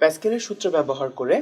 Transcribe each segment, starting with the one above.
প্যাসকেলের সূত্র ব্যবহার করে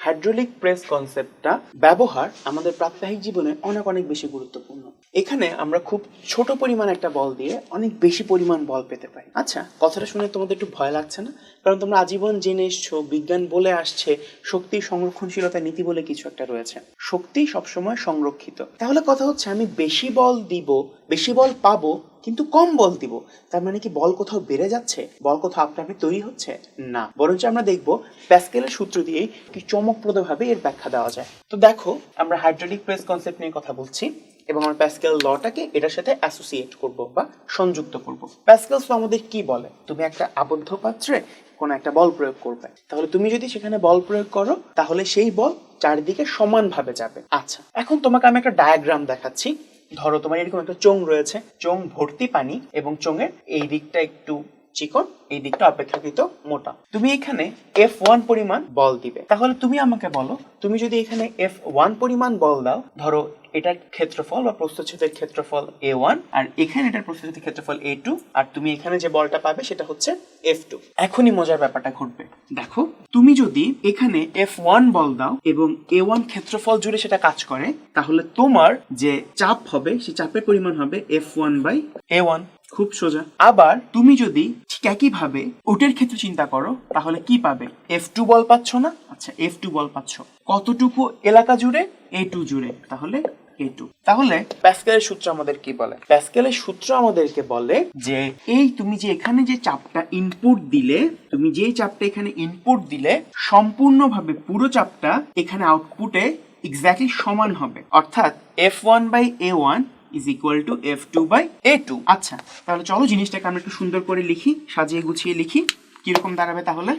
হাইড্রোলিক প্রেস কনসেপ্টটা ব্যবহার আমাদের প্রাত্যহিক জীবনে অনেক অনেক বেশি গুরুত্বপূর্ণ। এখানে আমরা খুব ছোট পরিমাণ একটা বল দিয়ে অনেক বেশি পরিমাণ বল পেতে পারি। আচ্ছা। কথাটা শুনে তোমাদের একটু ভয় লাগছে না? কারণ তোমরা আজীবন জেনে এসছো বিজ্ঞান বলে আসছে শক্তি সংরক্ষণশীলতা নীতি বলে কিছু একটা রয়েছে। শক্তি সবসময় সংরক্ষিত। তাহলে কথা হচ্ছে আমি বেশি বল দিব বেশি বল পাবো কিন্তু কম বল দিব। তার মানে কি বল কোথাও বেড়ে যাচ্ছে? বল কোথাও আপনা আপনি তৈরি হচ্ছে? না। বরঞ্চ আমরা দেখব প্যাসকেলের সূত্র দিয়েই কি চমকপ্রদভাবে এর ব্যাখ্যা দেওয়া যায়। তো দেখো আমরা হাইড্রোলিক প্রেস কনসেপ্ট নিয়ে কথা বলছি। এবং আমরা প্যাসকেল লটাকে এটার সাথে অ্যাসোসিয়েট করব বা সংযুক্ত করব। প্যাসকেলস আমাদের কি বলে? তুমি একটা আবদ্ধ পাত্রে কোনো একটা বল প্রয়োগ করবে। তাহলে তুমি যদি সেখানে বল প্রয়োগ করো, তাহলে সেই বল চারিদিকে সমানভাবে যাবে। আচ্ছা এখন তোমাকে আমি একটা ডায়াগ্রাম দেখাচ্ছি। ধরো তোমার এরকম একটা চোং রয়েছে। চোং ভর্তি পানি এবং চোঙের এই দিকটা একটু চিকন, এই দিকটা অপেক্ষাকৃত মোটা। তুমি এখানে এফ ওয়ান পরিমাণ বল দিবে। তাহলে তুমি আমাকে বলো, তুমি যদি এখানে এফ ওয়ান পরিমাণ বল দাও, ধরো এটার ক্ষেত্রফল বা প্রস্থচ্ছেদের ক্ষেত্রফল এ ওয়ান আর এখানে এটার প্রস্থচ্ছেদের ক্ষেত্রফল এ টু আর তুমি এখানে যে বলটা পাবে সেটা হচ্ছে এফ টু এখনই মজার ব্যাপারটা ঘটবে। দেখো, তুমি যদি এখানে এফ ওয়ান বল দাও এবং এ ওয়ান ক্ষেত্রফল জুড়ে সেটা কাজ করে, তাহলে তোমার যে চাপ হবে সেই চাপের পরিমাণ হবে F one by A one খুব সোজা। আবার তুমি যদি ঠিক একইভাবে ওটের ক্ষেত্রে চিন্তা করো, তাহলে কি পাবে? এফ টু বল পাচ্ছ না? আচ্ছা এফ টু বল পাচ্ছ। কতটুকু এলাকা জুড়ে? এ টু জুড়ে। তাহলে এ টু তাহলে প্যাসকেলের সূত্র আমাদের কি বলে? প্যাসকেলের সূত্র আমাদেরকে বলে যে, এই তুমি যে এখানে যে চাপটা ইনপুট দিলে, তুমি যে চাপটা এখানে ইনপুট দিলে, সম্পূর্ণভাবে পুরো চাপটা এখানে আউটপুটে এক্স্যাক্টলি সমান হবে। অর্থাৎ F one by A one is equal to F two by A two আচ্ছা তাহলে চলো জিনিসটাকে আমরা একটু সুন্দর করে লিখি, সাজিয়ে গুছিয়ে লিখি। কীরকম দাঁড়াবে তাহলে?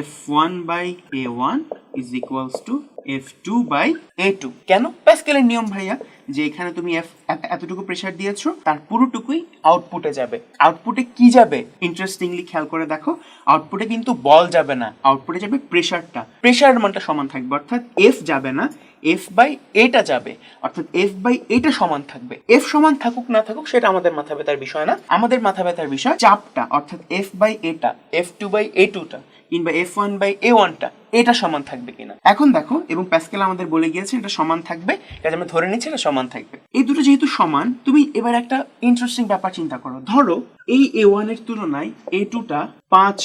F one by A one is equals to F two by A two কেন? প্যাসকেলের নিয়ম ভাইয়া, যে এখানে তুমি এফ এতটুকু প্রেসার দিয়েছ, তার পুরোটুকুই আউটপুটে যাবে। আউটপুটে কি যাবে? ইন্টারেস্টিংলি খেয়াল করে দেখো আউটপুটে কিন্তু বল যাবে না আউটপুটে যাবে প্রেসারটা প্রেসার মানটা সমান থাকবে, অর্থাৎ এফ যাবে না এফ বাই এটা যাবে। অর্থাৎ এফ বাই এটা সমান থাকবে। এফ সমান থাকুক, না থাকুক, সেটা আমাদের মাথা ব্যথার বিষয় না। আমাদের মাথা ব্যথার বিষয় চাপটা, অর্থাৎ এফ বাই এটা এফ টু বাই এ টুটা কিংবা এফ ওয়ান বাই এ ওয়ানটা এটা সমান থাকবে কিনা? এখন দেখো, এবং প্যাসকেল আমাদের বলে গিয়েছে এটা সমান থাকবে কাজে আমরা ধরে নিচ্ছি এটা সমান থাকবে। এই দুটো যেহেতু সমান, তুমি এবার একটা ইন্টারেস্টিং ব্যাপার চিন্তা করো। ধরো, এই এ ওয়ানের তুলনায় এ টুটা পাঁচ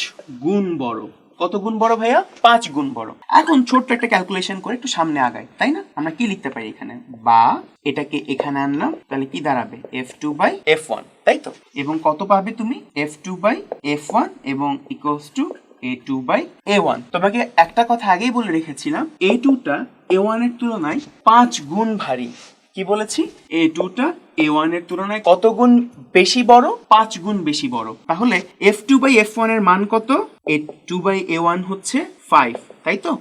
গুণ বড়। কত গুণ বড় ভাইয়া? পাঁচ গুণ বড়। এখন ছোট্ট একটা ক্যালকুলেশন করে একটু সামনে আগাই, তাই না? আমরা কি লিখতে পারি এখানে? বা, এটাকে এখানে আনলাম, তাহলে কি দাঁড়াবে? F two by F one তাই তো? এবং কত পাবে তুমি? F two by F one এবং equals to A two by A one তোমাকে একটা কথা আগেই বলে রেখেছিলাম এ টুটা এ ওয়ানের তুলনায় পাঁচ গুণ ভারী। কি বলেছি? এ টুটা এ ওয়ানের তুলনায় কত গুণ বেশি বড়? পাঁচ গুণ বেশি বড়। তাহলে এফ টু বাই এফ ওয়ানের মান কত? A two by A one হচ্ছে ফাইভ তাই তো?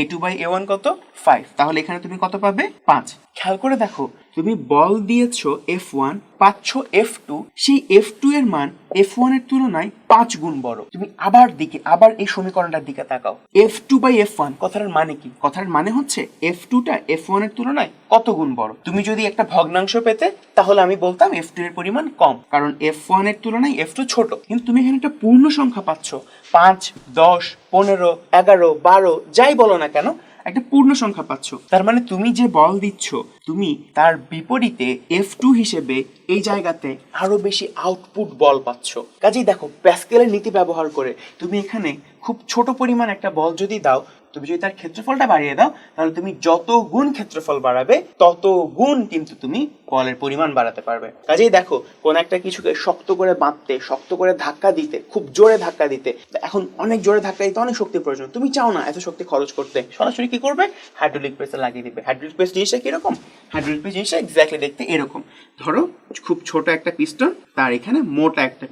A two by A one কত? ফাইভ তাহলে এখানে তুমি কত পাবে? পাঁচ। খেয়াল করে দেখো তুমি বল দিয়েছ এফ ওয়ান পাচ্ছ এফ টু সেই এফ টু এর মান এফ ওয়ানের তুলনায় পাঁচ গুণ বড়। তুমি আবার দিকে, আবার এই সমীকরণটার দিকে তাকাও। F two by F one কথাটার মানে কি? কথার মানে হচ্ছে এফ টুটা এফ ওয়ানের তুলনায় কত গুণ বড়? তুমি যদি একটা ভগ্নাংশ পেতে, তাহলে আমি বলতাম এফ টু এর পরিমাণ কম, কারণ এফ ওয়ানের তুলনায় এফ টু ছোট। কিন্তু তুমি এখানে একটা পূর্ণ সংখ্যা পাচ্ছ, পাঁচ, দশ, পনেরো, এগারো, বারো, যাই বলো না কেন একটা পূর্ণ সংখ্যা পাচ্ছ। তার মানে তুমি যে বল দিচ্ছ, তুমি তার বিপরীতে এফ টু হিসেবে এই জায়গাতে আরও বেশি আউটপুট বল পাচ্ছ। কাজেই দেখো প্যাসকেলের নীতি ব্যবহার করে তুমি এখানে খুব ছোট পরিমাণ একটা বল যদি দাও তুমি যদি তার ক্ষেত্রফলটা বাড়িয়ে দাও, তাহলে তুমি যত গুণ ক্ষেত্রফল বাড়াবে, তত গুণ কিন্তু তুমি বলের পরিমাণ বাড়াতে পারবে। কাজেই দেখো, কোন একটা কিছুকে শক্ত করে বাঁধতে, শক্ত করে ধাক্কা দিতে, খুব জোরে ধাক্কা দিতে, এখন অনেক জোরে ধাক্কা দিতে অনেক শক্তি প্রয়োজন। তুমি চাও না এত শক্তি খরচ করতে। সরাসরি কি করবে? হাইড্রোলিক প্রেসে লাগিয়ে দিবে। হাইড্রোলিক প্রেস জিনিসটা কীরকম? হাইড্রোলিক প্রেস জিনিসটা এক্স্যাক্টলি দেখতে এরকম। ধরো, খুব ছোট একটা পিস্টন তার এখানে মোটা একটা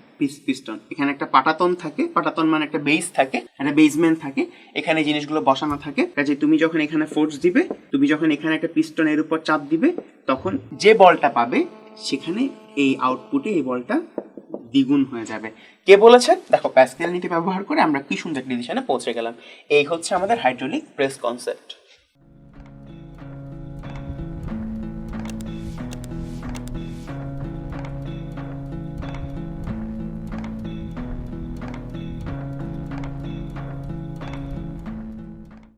পিস্টন। এখানে একটা পাটাতন থাকে। পাটাতন মানে একটা বেস থাকে, একটা বেসমেন্ট থাকে। এখানে জিনিসগুলো বসানো থাকে। কাজে তুমি যখন এখানে ফোর্স দিবে, তুমি যখন এখানে একটা পিস্টন এর উপর চাপ দিবে, তখন যে বলটা পাবে, সেখানে এই আউটপুটে এই বলটা দ্বিগুণ হয়ে যাবে। কে বলেছেন দেখো প্যাসকেল নীতি ব্যবহার করে আমরা কি সুন্দর ডিসিশনে পৌঁছে গেলাম। এই হচ্ছে আমাদের হাইড্রোলিক প্রেস কনসেপ্ট